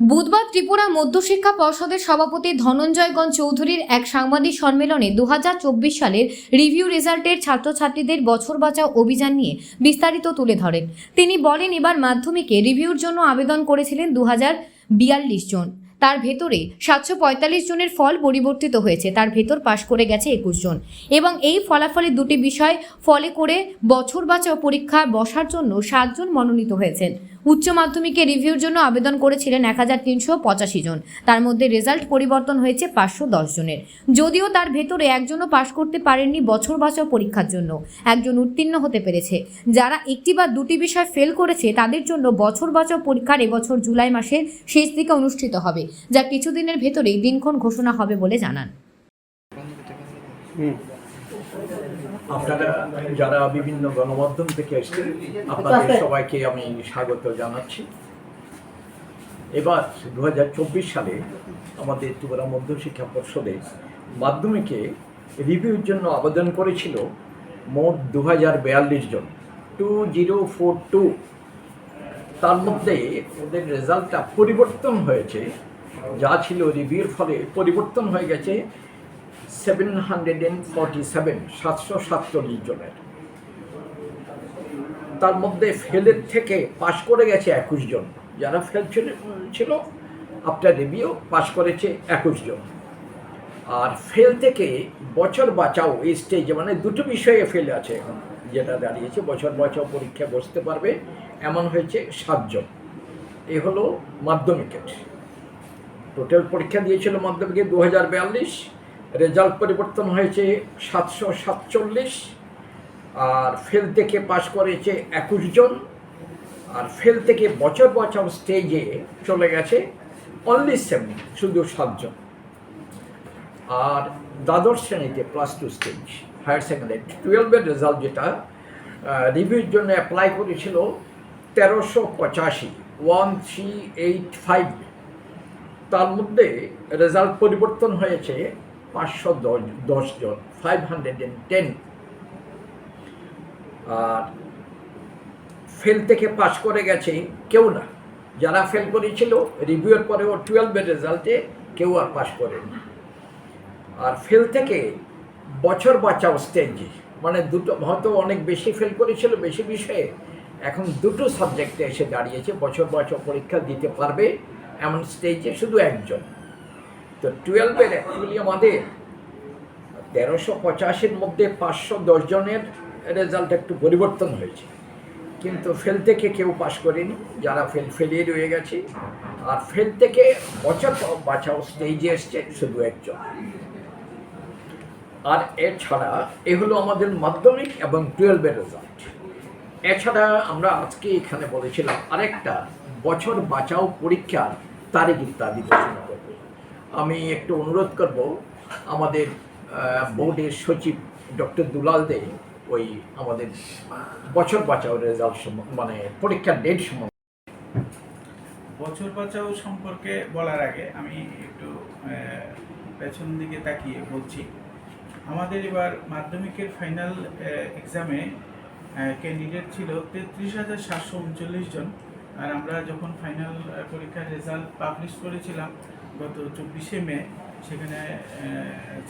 বুধবার ত্রিপুরা মধ্যশিক্ষা পর্ষদের সভাপতি ধনঞ্জয়গঞ্জ চৌধুরীর এক সাংবাদিক সম্মেলনে দু হাজার চব্বিশ সালের রিভিউ রেজাল্টের ছাত্রছাত্রীদের বছর বাঁচাও অভিযান নিয়ে বিস্তারিত তুলে ধরেন। তিনি বলেন, এবার মাধ্যমিকে রিভিউর জন্য আবেদন করেছিলেন দু বিয়াল্লিশ জন। তার ভেতরে সাতশো পঁয়তাল্লিশ জনের ফল পরিবর্তিত হয়েছে, তার ভেতর পাশ করে গেছে একুশ জন। এবং এই ফলাফলের দুটি বিষয় ফলে করে বছর বাঁচাও পরীক্ষা বসার জন্য সাতজন মনোনীত হয়েছেন। উচ্চ মাধ্যমিকে রিভিউর জন্য আবেদন করেছিলেন এক হাজার তিনশো পঁচাশি জন। তার মধ্যে রেজাল্ট পরিবর্তন হয়েছে পাঁচশো দশ জনের। যদিও তার ভেতরে একজনও পাশ করতে পারেননি বছর বাঁচাও পরীক্ষার জন্য। একজন উত্তীর্ণ হতে পেরেছে। যারা একটি বা দুটি বিষয় ফেল করেছে, তাদের জন্য বছর বাঁচাও পরীক্ষার এবছর জুলাই মাসের শেষ দিকে অনুষ্ঠিত হবে, যা কিছুদিনের ভেতরেই দিনক্ষণ ঘোষণা হবে বলে জানান। আপনারা যারা বিভিন্ন গণমাধ্যম থেকে এসেছেন আপনাদের সবাইকে আমি স্বাগত জানাচ্ছি। এবার দু হাজার চব্বিশ সালে আমাদের ত্রিপুরা মধ্যশিক্ষা পর্ষদে মাধ্যমিকে রিভিউর জন্য আবেদন করেছিল মোট দু হাজার বিয়াল্লিশ জন টু জিরো ফোর টু তার মধ্যে ওদের রেজাল্টটা পরিবর্তন হয়েছে যা ছিল রিভিউর ফলে পরিবর্তন হয়ে গেছে seven hundred and forty seven, সাতশো সাতচল্লিশ জনের। তার মধ্যে ফেলের থেকে পাশ করে গেছে একুশ জন। যারা ফেল ছিল আফটার রিভিউ পাশ করেছে একুশ জন। আর ফেল থেকে বছর বাঁচাও এই স্টেজে মানে দুটো বিষয়ে ফেল আছে এখন, যেটা দাঁড়িয়েছে। বছর বাঁচাও পরীক্ষা বসতে পারবে, এমন হয়েছে সাতজন এ হলো মাধ্যমিকের। টোটাল পরীক্ষা দিয়েছিল মাধ্যমিকে দু হাজার বিয়াল্লিশ রেজাল্ট পরিবর্তন হয়েছে সাতশো সাতচল্লিশ, আর ফেল থেকে পাশ করেছে একুশ জন, আর ফেল থেকে বছর বছর স্টেজে চলে গেছে অনলি সেভেন শুধু সাতজন। আর দ্বাদশ শ্রেণীতে plus two stage higher secondary টুয়েলভের রেজাল্ট যেটা রিভিউর জন্য অ্যাপ্লাই করেছিল তেরোশো পঁচাশি ওয়ান থ্রি এইট ফাইভ তার মধ্যে রেজাল্ট পরিবর্তন হয়েছে পাঁচশো দশ দশ জন ফাইভ হান্ড্রেড অ্যান্ড টেন আর ফেল থেকে পাশ করে গেছে কেউ না। যারা ফেল করেছিল রিভিউয়ের পরেও টুয়েলভের রেজাল্টে কেউ আর পাশ করেনি। আর ফেল থেকে বছর বাঁচাও স্টেজে মানে দুটো, হয়তো অনেক বেশি ফেল করেছিল বেশি বিষয়ে। এখন দুটো সাবজেক্টে এসে দাঁড়িয়েছে, বছর বছর পরীক্ষা দিতে পারবে এমন স্টেজে শুধু একজন। তো টুয়েলভের অ্যাকচুয়ালি আমাদের তেরোশো পঁচাশির মধ্যে পাঁচশো দশ জনের রেজাল্ট একটু পরিবর্তন হয়েছে। কিন্তু ফেল থেকে কেউ পাশ করেনি, যারা ফেল ফেলিয়ে রয়ে গেছে। আর ফেল থেকে বছর বাঁচাও স্টেজে এসছে শুধু একজন। আর এছাড়া এ হলো আমাদের মাধ্যমিক এবং টুয়েলভের রেজাল্ট এছাড়া আমরা আজকে এখানে বলেছিলাম আরেকটা, বছর বাঁচাও পরীক্ষার তারিখ ইত্যাদি ঘোষণা আমি একটু অনুরোধ করব, আমাদের বোর্ডের সচিব ডক্টর দুলাল দে ওই আমাদের বছর বাঁচাও রেজাল্ট মানে পরীক্ষার ডেট সম্বন্ধে। বছর বাঁচাও সম্পর্কে বলার আগে আমি একটু পেছন দিকে তাকিয়ে বলছি। আমাদের এবার মাধ্যমিকের ফাইনাল এক্সামে ক্যান্ডিডেট ছিল তেত্রিশ হাজার সাতশো উনচল্লিশ জন। আর আমরা যখন ফাইনাল পরীক্ষার রেজাল্ট পাবলিশ করেছিলাম গত চব্বিশে মে সেখানে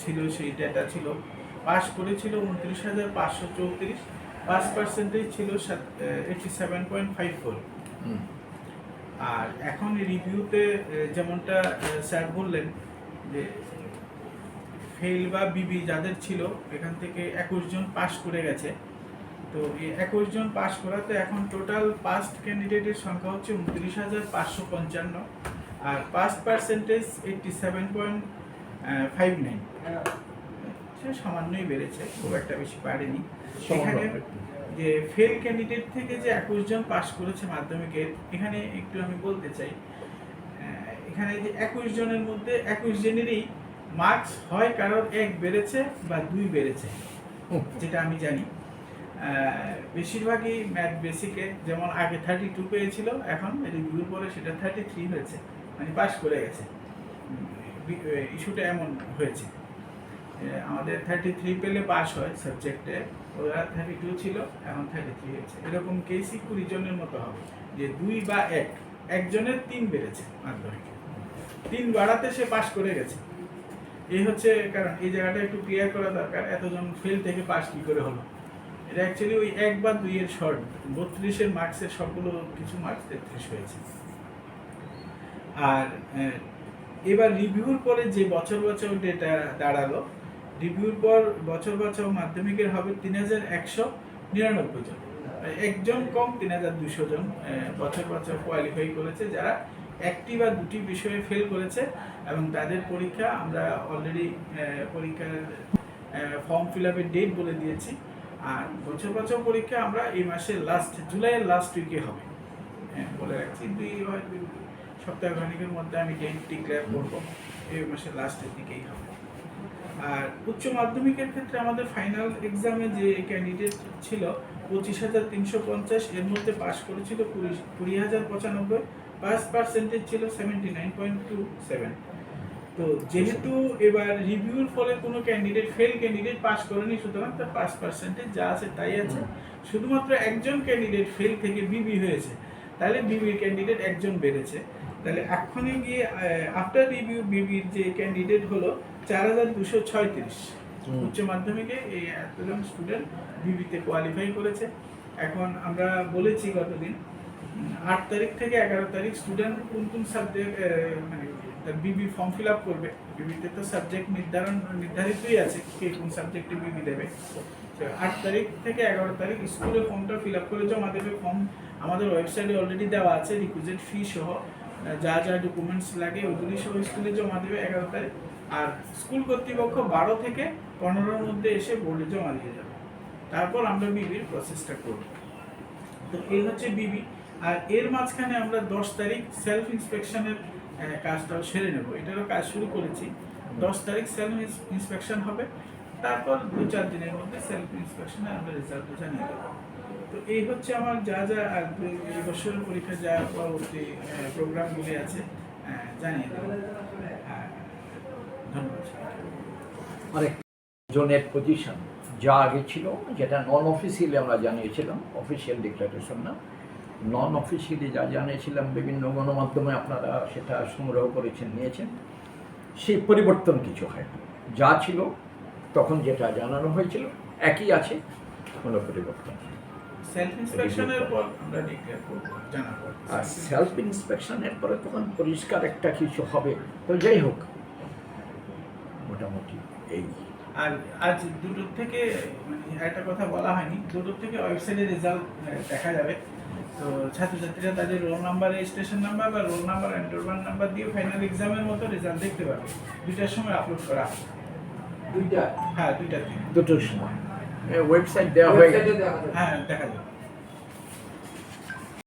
ছিল সেই ডেটা ছিল। পাস করেছিল উনত্রিশ হাজার পাঁচশো চৌত্রিশ। পাস পার্সেন্টেজ ছিল eighty seven point five four. আর এখন রিভিউতে যেমনটা স্যার বললেন যে ফেল বা বিবি যাদের ছিল এখান থেকে একুশ জন পাস করে গেছে। তো এই একুশ জন পাস করাতে এখন টোটাল পাস্ট ক্যান্ডিডেটের সংখ্যা হচ্ছে উনত্রিশ হাজার পাঁচশো পঞ্চান্ন। আর pass percentage eighty seven point five nine সে সামান্যই বেড়েছে খুব একটা বেশি বাড়েনি। এখানে যে ফেল ক্যান্ডিডেট থেকে যে একুশ জন পাস করেছে মাধ্যমিকের এখানে একটু আমি বলতে চাই এখানে যে একুশ জনের মধ্যে একুশ জনেরই মার্কস হয় কারোর এক বেড়েছে বা দুই বেড়েছে যেটা আমি জানি। বেশিরভাগই ম্যাথ বেসিকে যেমন আগে থার্টি টু পেয়েছিল এখন রিভিউর পরে সেটা থার্টি থ্রি হয়েছে। মানে পাশ করে গেছে। ইস্যুটা এমন হয়েছে। আমাদের থার্টি থ্রি পেলে পাস হয় সাবজেক্টে ওরা থার্টি টু ছিল, এখন থার্টি থ্রি হয়েছে। এরকম কেসই কুড়ি জনের মতো হবে। যে দুই বা এক, একজনের তিন বেড়েছে মাধ্যমিকে। তিন বাড়াতে সে পাশ করে গেছে। এই হচ্ছে কারণ এই জায়গাটা একটু ক্লিয়ার করা দরকার, এতজন ফেল থেকে পাস কি করে হলো। এটা অ্যাকচুয়ালি ওই এক বা দুইয়ের শর্ট বত্রিশের মার্কসের সবগুলো কিছু মার্কস তেত্রিশ হয়েছে। আর এবার রিভিউর পরে যে বছর বছর ডেটা দাঁড়াল রিভিউর পর বছর বছর মাধ্যমিকের হবে তিন হাজার একশো নিরানব্বই জন। একজন কম তিন হাজার দুশো জন বছর বছর কোয়ালিফাই করেছে। যারা একটি বা দুটি বিষয়ে ফেল করেছে এবং তাদের পরীক্ষা আমরা অলরেডি পরীক্ষার ফর্ম ফিল আপের ডেট বলে দিয়েছি। আর বছর বছর পরীক্ষা আমরা এই মাসের লাস্ট জুলাইয়ের লাস্ট উইকে হবে। হ্যাঁ, বলে রাখছি। দুই সপ্তাহ খানিকের মধ্যে আমি ডেট ডিক্লেয়ার করব। এই মাসের লাস্টের দিকেই হবে। আর উচ্চ মাধ্যমিকের ক্ষেত্রে আমাদের ফাইনাল এক্সামে যে ক্যান্ডিডেট ছিল, পঁচিশ হাজার তিনশো পঞ্চাশ, এর মধ্যে পাস করেছিল কুড়ি কুড়ি হাজার পঁচানব্বই পাস পার্সেন্টেজ ছিল seventy nine point two seven তো যেহেতু এবার রিভিউর ফলে কোনো ক্যান্ডিডেট ফেল ক্যান্ডিডেট পাস করেনি, সুতরাং তার পাস পার্সেন্টেজ যা আছে তাই আছে। শুধুমাত্র একজন ক্যান্ডিডেট ফেল থেকে বিবি হয়েছে। তাহলে বিবির ক্যান্ডিডেট একজন বেড়েছে। তাহলে এখনই গিয়ে আফটার রিভিউ বিবির যে ক্যান্ডিডেট হলো চার হাজার দুশো ছয়ত্রিশ। উচ্চ মাধ্যমিকে এই এতজন স্টুডেন্ট বিবিতে কোয়ালিফাই করেছে। এখন আমরা বলেছি গতদিন আট তারিখ থেকে এগারো তারিখ স্টুডেন্ট কোন কোন সাবজেক্ট মানে তার বিবি ফর্ম ফিল আপ করবে। বিবিতে তো সাবজেক্ট নির্ধারণ নির্ধারিতই আছে কে কোন সাবজেক্টে বিবি দেবে। আট তারিখ থেকে এগারো তারিখ স্কুলে ফর্মটা ফিল আপ করে জমা দেবে ফর্ম আমাদের ওয়েবসাইটে অলরেডি দেওয়া আছে রিকুইজিট ফি সহ। যা যা ডকুমেন্টস লাগে, ওগুলি সব স্কুলে জমা দেবে এগারো তারিখ। আর স্কুল কর্তৃপক্ষ বারো থেকে পনেরোর মধ্যে এসে বোর্ডে জমা দিয়ে যাবে। তারপর আমরা বিবির প্রসেসটা করব। তো এই হচ্ছে বিবি আর এর মাঝখানে আমরা দশ তারিখ সেলফ ইন্সপেকশনের কাজটাও সেরে নেব। এটারও কাজ শুরু করেছি। দশ তারিখ সেলফ ইন্সপেকশন হবে। তারপর দু চার দিনের মধ্যে সেলফ ইন্সপেকশনে আমরা রেজাল্ট জানিয়ে দেবো। তো এই হচ্ছে আমার যা যা এই বছরের পরীক্ষা যা পরবর্তী প্রোগ্রামগুলি আছে জানিয়ে আহ, ধন্যবাদ। জনের পজিশন যা আগে ছিল যেটা নন অফিসিয়ালি আমরা জানিয়েছিলাম অফিসিয়াল ডিক্লারেশন না নন অফিসিয়ালি যা জানিয়েছিলাম বিভিন্ন গণমাধ্যমে আপনারা সেটা সংগ্রহ করেছেন নিয়েছেন সেই পরিবর্তন কিছু হয় যা ছিল তখন যেটা জানানো হয়েছিল একই আছে কোনো পরিবর্তন নেই। সেলফ ইন্সপেকশনের পর আমরা ডিক্লেয়ার করব জানাব। আর সেলফ ইন্সপেকশনের পরে তখন পরিষ্কার একটা কিছু হবে। তো যাই হোক মোটামুটি এই। আর আজ দুটোর থেকে মানে একটা কথা বলা হয়নি দুটোর থেকে ওয়েবসাইটে রেজাল্ট দেখা যাবে। তো ছাত্রছাত্রীরা তাদের রোল নাম্বার রেজিস্ট্রেশন নাম্বার বা রোল নাম্বার এন্টারমেন্ট নাম্বার দিয়ে ফাইনাল এক্সামের মতো রেজাল্ট দেখতে পাবে। দুইটার সময় আপলোড করা। দুইটা? হ্যাঁ দুইটার দুটোর সময়। ওয়েবসাইট দেওয়া হয়ে গেছে হ্যাঁ দেখা যাবে।